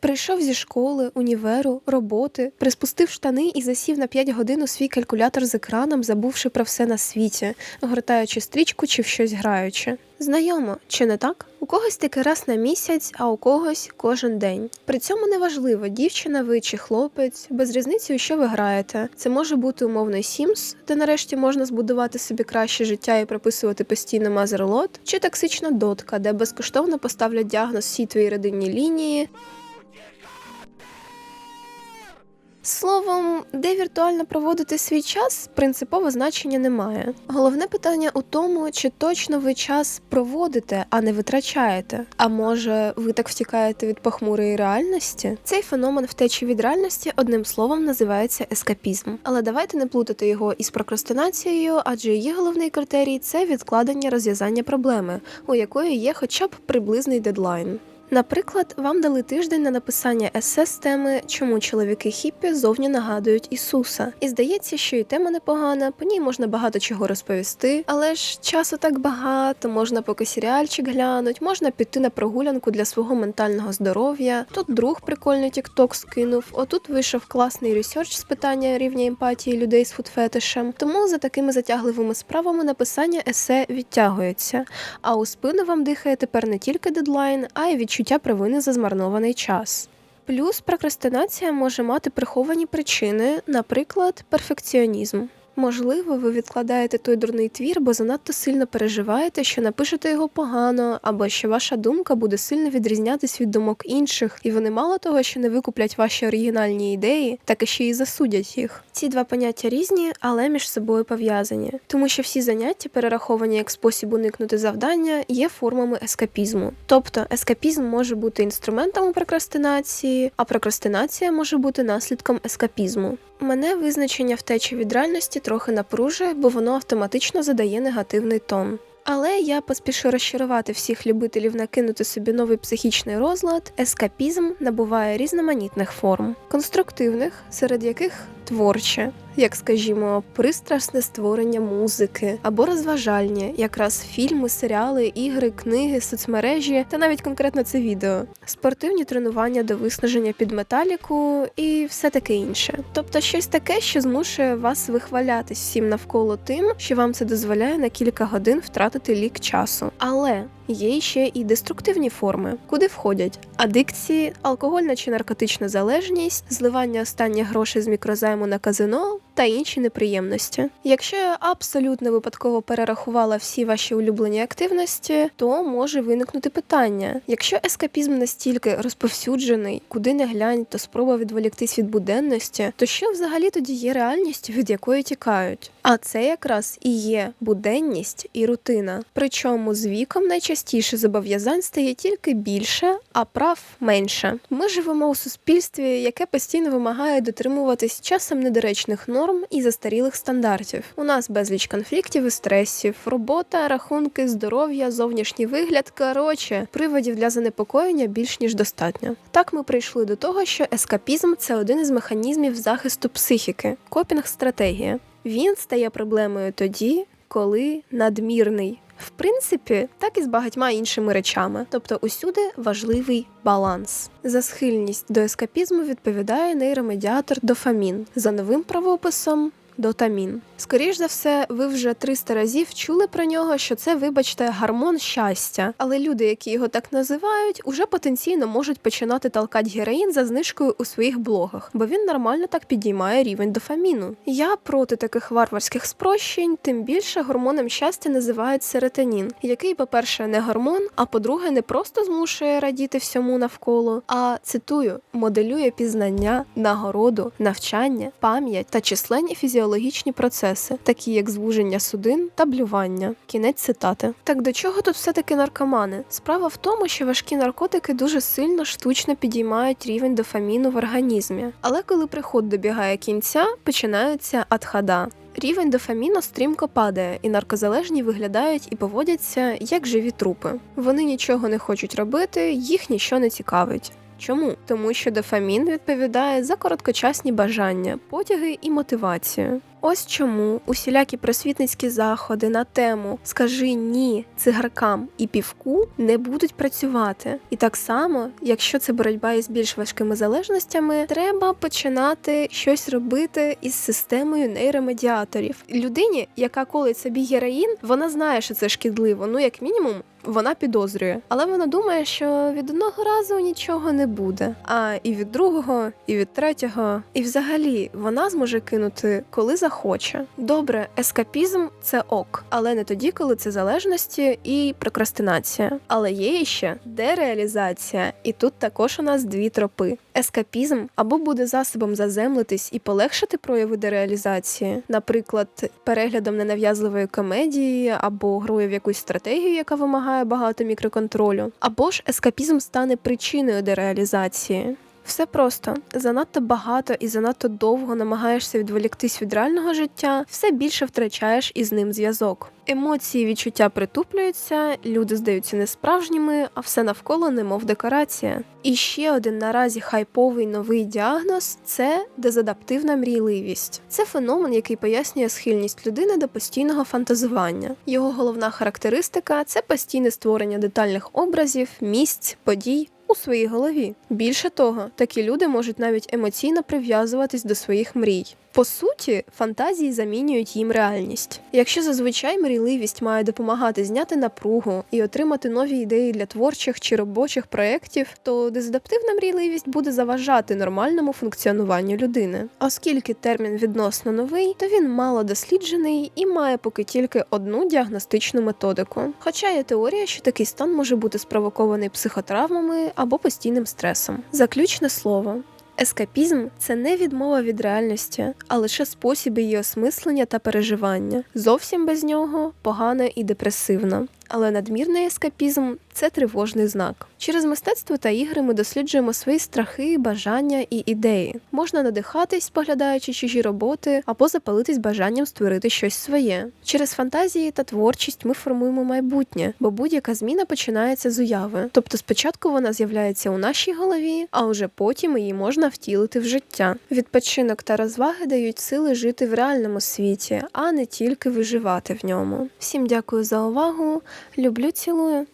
Прийшов зі школи, універу, роботи, приспустив штани і засів на 5 годин у свій калькулятор з екраном, забувши про все на світі, гортаючи стрічку чи в щось граючи. Знайомо, чи не так? У когось таки раз на місяць, а у когось кожен день. При цьому неважливо, дівчина ви чи хлопець, без різниці, у що ви граєте. Це може бути умовний Sims, де нарешті можна збудувати собі краще життя і прописувати постійно мазерлот, чи токсична дотка, де безкоштовно поставлять діагноз всій твоїй родинній лінії. Словом, де віртуально проводити свій час, принципово значення немає. Головне питання у тому, чи точно ви час проводите, а не витрачаєте. А може, ви так втікаєте від похмурої реальності? Цей феномен втечі від реальності одним словом називається ескапізм. Але давайте не плутати його із прокрастинацією, адже її головний критерій це відкладення розв'язання проблеми, у якої є хоча б приблизний дедлайн. Наприклад, вам дали тиждень на написання есе з теми, чому чоловіки хіппі зовні нагадують Ісуса. І здається, що і тема непогана, по ній можна багато чого розповісти, але ж часу так багато, можна поки серіальчик глянуть, можна піти на прогулянку для свого ментального здоров'я. Тут друг прикольний тікток скинув. Отут вийшов класний ресерч з питання рівня емпатії людей з фудфетишем. Тому за такими затягливими справами написання есе відтягується. А у спину вам дихає тепер не тільки дедлайн, а й відчуття провини за змарнований час. Плюс прокрастинація може мати приховані причини, наприклад, перфекціонізм. Можливо, ви відкладаєте той дурний твір, бо занадто сильно переживаєте, що напишете його погано, або що ваша думка буде сильно відрізнятись від думок інших, і вони мало того, що не викуплять ваші оригінальні ідеї, так і ще й засудять їх. Ці два поняття різні, але між собою пов'язані, тому що всі заняття, перераховані як спосіб уникнути завдання, є формами ескапізму. Тобто ескапізм може бути інструментом у прокрастинації, а прокрастинація може бути наслідком ескапізму. Мене визначення втечі від реальності трохи напружує, бо воно автоматично задає негативний тон. Але я поспішу розчарувати всіх любителів накинути собі новий психічний розлад. Ескапізм набуває різноманітних форм, конструктивних, серед яких творче, як скажімо, пристрасне створення музики або розважальні, якраз фільми, серіали, ігри, книги, соцмережі та навіть конкретно це відео, спортивні тренування до виснаження під металіку і все таке інше. Тобто щось таке, що змушує вас вихвалятись всім навколо тим, що вам це дозволяє на кілька годин втратити лік часу. Але Є ще і деструктивні форми, куди входять адикції, алкогольна чи наркотична залежність, зливання останніх грошей з мікрозайму на казино та інші неприємності. Якщо я абсолютно випадково перерахувала всі ваші улюблені активності, то може виникнути питання: якщо ескапізм настільки розповсюджений, куди не глянь, то спроба відволіктись від буденності, то що взагалі тоді є реальністю, від якої тікають? А це якраз і є буденність і рутина. Причому з віком найчастіше зобов'язань стає тільки більше, а прав менше. Ми живемо у суспільстві, яке постійно вимагає дотримуватись часом недоречних норм і застарілих стандартів. У нас безліч конфліктів і стресів, робота, рахунки, здоров'я, зовнішній вигляд. Коротше, приводів для занепокоєння більш ніж достатньо. Так ми прийшли до того, що ескапізм це один із механізмів захисту психіки, копінг-стратегія. Він стає проблемою тоді, коли надмірний. В принципі, так і з багатьма іншими речами, тобто усюди важливий баланс. За схильність до ескапізму відповідає нейромедіатор дофамін за новим правописом. Дотамін. Скоріш за все, ви вже 300 разів чули про нього, що це, вибачте, гармон щастя. Але люди, які його так називають, уже потенційно можуть починати толкати героїн за знижкою у своїх блогах, бо він нормально так підіймає рівень дофаміну. Я проти таких варварських спрощень, тим більше гормоном щастя називають серотонін, який, по-перше, не гормон, а по-друге, не просто змушує радіти всьому навколо, а цитую, моделює пізнання, нагороду, навчання, пам'ять та численні фізіологічні фізіологічні процеси, такі як звуження судин та блювання. Кінець цитати. Так до чого тут все-таки наркомани? Справа в тому, що важкі наркотики дуже сильно штучно підіймають рівень дофаміну в організмі. Але коли приход добігає кінця, починається адхада. Рівень дофаміну стрімко падає, і наркозалежні виглядають і поводяться як живі трупи. Вони нічого не хочуть робити, їх ніщо не цікавить. Чому? Тому що дофамін відповідає за короткочасні бажання, потяги і мотивацію. Ось чому усілякі просвітницькі заходи на тему Скажи ні цигаркам і півку не будуть працювати. І так само, якщо це боротьба із більш важкими залежностями, треба починати щось робити із системою нейромедіаторів. Людині, яка колить собі героїн, вона знає, що це шкідливо. Ну як мінімум. Вона підозрює, але вона думає, що від одного разу нічого не буде. А і від другого, і від третього, і взагалі вона зможе кинути, коли захоче. Добре, ескапізм це ок, але не тоді, коли це залежності і прокрастинація. Але є ще дереалізація, і тут також у нас дві тропи. Ескапізм або буде засобом заземлитись і полегшити прояви дереалізації, наприклад, переглядом ненав'язливої комедії або грою в якусь стратегію, яка вимагає багато мікроконтролю, або ж ескапізм стане причиною дереалізації. Все просто занадто багато і занадто довго намагаєшся відволіктись від реального життя, все більше втрачаєш із ним зв'язок. Емоції, відчуття притуплюються, люди здаються несправжніми, а все навколо немов декорація. І ще один наразі хайповий новий діагноз це дезадаптивна мрійливість. Це феномен, який пояснює схильність людини до постійного фантазування. Його головна характеристика це постійне створення детальних образів, місць, подій. У своїй голові. Більше того, такі люди можуть навіть емоційно прив'язуватись до своїх мрій. По суті, фантазії замінюють їм реальність. Якщо зазвичай мрійливість має допомагати зняти напругу і отримати нові ідеї для творчих чи робочих проєктів, то дезадаптивна мрійливість буде заважати нормальному функціонуванню людини. Оскільки термін відносно новий, то він мало досліджений і має поки тільки одну діагностичну методику. Хоча є теорія, що такий стан може бути спровокований психотравмами або постійним стресом. Заключне слово. Ескапізм це не відмова від реальності, а лише спосіб її осмислення та переживання. Зовсім без нього погано і депресивно. Але надмірний ескапізм це тривожний знак. Через мистецтво та ігри ми досліджуємо свої страхи, бажання і ідеї. Можна надихатись, споглядаючи чужі роботи, або запалитись бажанням створити щось своє. Через фантазії та творчість ми формуємо майбутнє, бо будь-яка зміна починається з уяви. Тобто спочатку вона з'являється у нашій голові, а вже потім її можна втілити в життя. Відпочинок та розваги дають сили жити в реальному світі, а не тільки виживати в ньому. Всім дякую за увагу. Люблю, цілую.